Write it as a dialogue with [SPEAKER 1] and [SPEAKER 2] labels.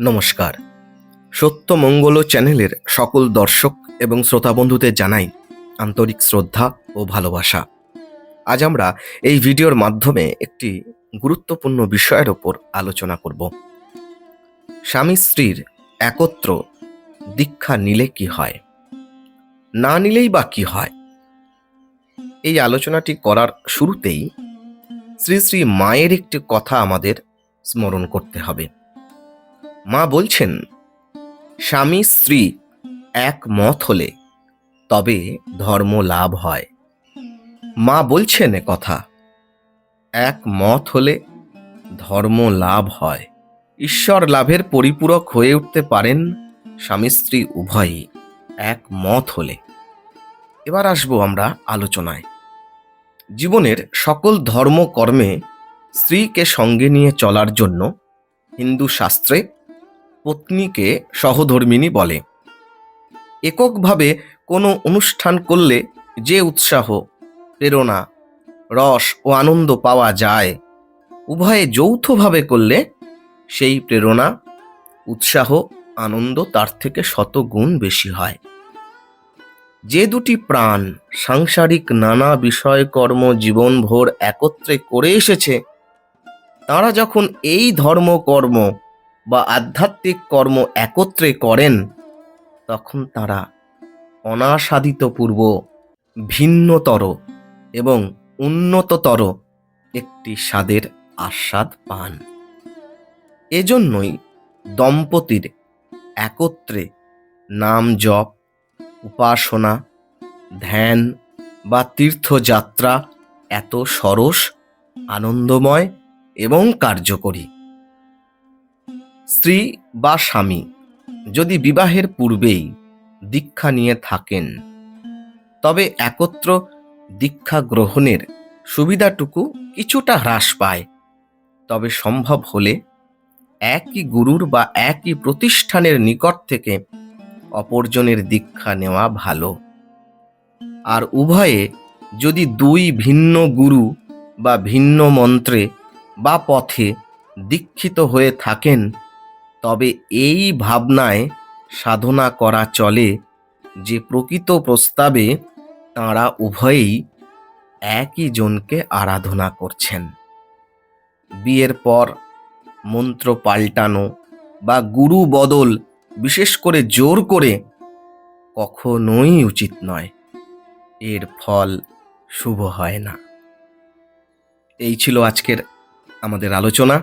[SPEAKER 1] নমস্কার। সত্য মঙ্গল চ্যানেলের সকল দর্শক এবং শ্রোতা বন্ধুদের জানাই আন্তরিক শ্রদ্ধা ও ভালোবাসা। আজ আমরা এই ভিডিওর মাধ্যমে একটি গুরুত্বপূর্ণ বিষয়ের ওপর আলোচনা করব। স্বামী স্ত্রীর একত্র দীক্ষা নিলে কি হয়? না নিলেই বা কি হয়? এই আলোচনাটি করার শুরুতেই শ্রী শ্রী মায়ের একটি কথা আমাদের স্মরণ করতে হবে। মা বলছেন, স্বামী স্ত্রী এক মত হলে তবে ধর্ম লাভ হয়। মা বলছেন এ কথা, এক মত হলে ধর্ম লাভ হয়। ঈশ্বর লাভের পরিপূরক হয়ে উঠতে পারেন স্বামী স্ত্রী উভয়ই, এক মত হলে। এবার আসব আমরা আলোচনায়। জীবনের সকল ধর্মকর্মে স্ত্রীকে সঙ্গে নিয়ে চলার জন্য হিন্দু শাস্ত্রে পত্নীকে সহধর্মিণী বলে। এককভাবে কোনো অনুষ্ঠান করলে যে উৎসাহ, প্রেরণা, রস ও আনন্দ পাওয়া যায়, উভয়ে যৌথভাবে করলে সেই প্রেরণা, উৎসাহ, আনন্দ তার থেকে শত গুণ বেশি হয়। যে দুটি প্রাণ সাংসারিক নানা বিষয়কর্ম জীবনভর একত্রে করে এসেছে, তারা যখন এই ধর্মকর্ম বা আধ্যাত্মিক কর্ম একত্রে করেন, তখন তারা অনাসাদিতপূর্ব ভিন্নতর এবং উন্নততর একটি স্বাদের আস্বাদ পান। এজন্যই দম্পতির একত্রে নাম জপ, উপাসনা, ধ্যান বা তীর্থযাত্রা এত সরস, আনন্দময় এবং কার্যকরী। স্ত্রী বা স্বামী যদি বিবাহের পূর্বেই দীক্ষা নিয়ে থাকেন, তবে একত্র দীক্ষা গ্রহণের সুবিধাটুকু কিছুটা হ্রাস পায়। তবে সম্ভব হলে একই গুরুর বা একই প্রতিষ্ঠানের নিকট থেকে অপরজনের দীক্ষা নেওয়া ভালো। আর উভয়ে যদি দুই ভিন্ন গুরু বা ভিন্ন মন্ত্রে বা পথে দীক্ষিত হয়ে থাকেন তবে এই ভাবনায় সাধনা করা চলে যে প্রকৃত প্রস্তাবে তাঁরা উভয়েই একই জনকে আরাধনা করছেন। বিয়ের পর মন্ত্র পাল্টানো বা গুরু বদল বিশেষ করে জোর করে কখনোই উচিত নয়। এর ফল শুভ হয় না। এই ছিল আজকের আমাদের আলোচনা।